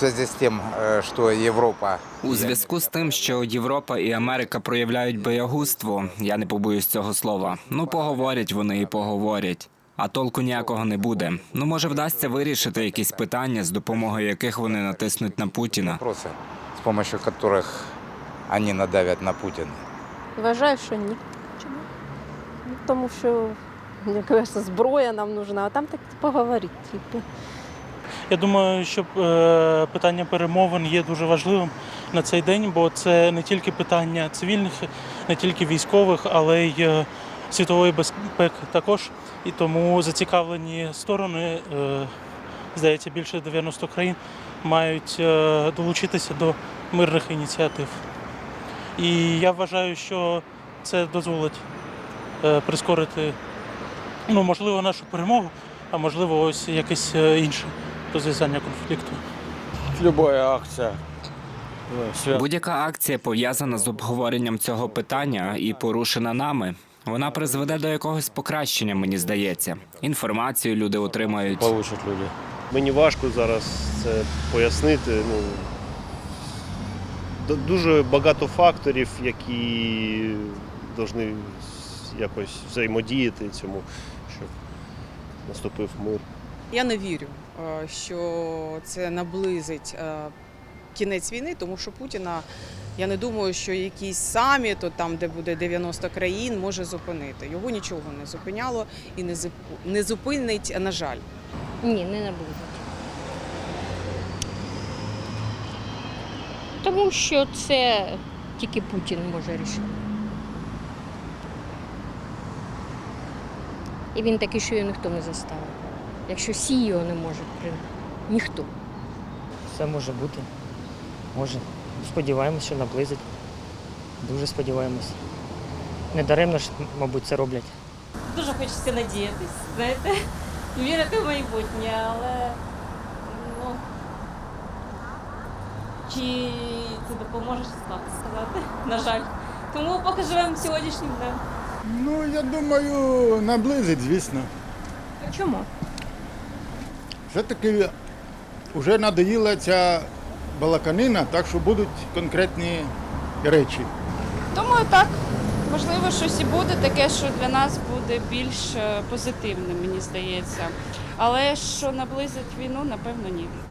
связи с тем, э, что Европа... У зв'язку з тим, що Європа і Америка проявляють боягузтво, я не побоюсь цього слова. Ну поговорять вони і поговорять. А толку ніякого не буде. Ну може вдасться вирішити якісь питання, з допомогою яких вони натиснуть на Путіна. Вопросы, с помощью которых они надавят на Путина. Вважаю, що ні. Чому? Ну, тому що, як кажеться, зброя нам нужна, а там так поговорити. Я думаю, що е, питання перемовин є дуже важливим на цей день, бо це не тільки питання цивільних, не тільки військових, але й е, світової безпеки також. І тому зацікавлені сторони, е, здається, більше 90 країн мають долучитися до мирних ініціатив. І я вважаю, що це дозволить прискорити, ну, можливо, нашу перемогу, а можливо, ось якесь інше розв'язання конфлікту. Любая акция связана Будь-яка акція пов'язана з обговоренням цього питання і порушена нами. Вона призведе до якогось покращення, мені здається. Інформацію люди отримають. получат люди. Мені важко зараз це пояснити. Ну, дуже багато факторів, які повинні якось взаємодіяти цьому, щоб наступив мир. Я не вірю, е, що це наблизить е, кінець війни, тому що Путіна. Я не думаю, що якийсь саміт, там, де буде 90 країн, може зупинити. Його нічого не зупиняло і не зупинить, на жаль. Ні, не наблизить. Тому що це тільки Путін може рішити. І він такий, що його ніхто не заставить. Якщо всі його не можуть прийняти, ніхто. Все може бути. Може. Сподіваємось, що наблизить. Дуже сподіваємось. Недаремно ж, мабуть, це роблять. Дуже хочеться надіятись, знаєте, вірити в майбутнє, але ну, чи це допоможе складно сказати, на жаль. Тому поки живемо сьогоднішнім днем. Ну, я думаю, наблизить, звісно. Чому? Все-таки вже надоїла ця балаканина, так що будуть конкретні речі. Думаю, так. Можливо, щось і буде таке, що для нас буде більш е, позитивним, мені здається. Але що наблизить війну, напевно, ні.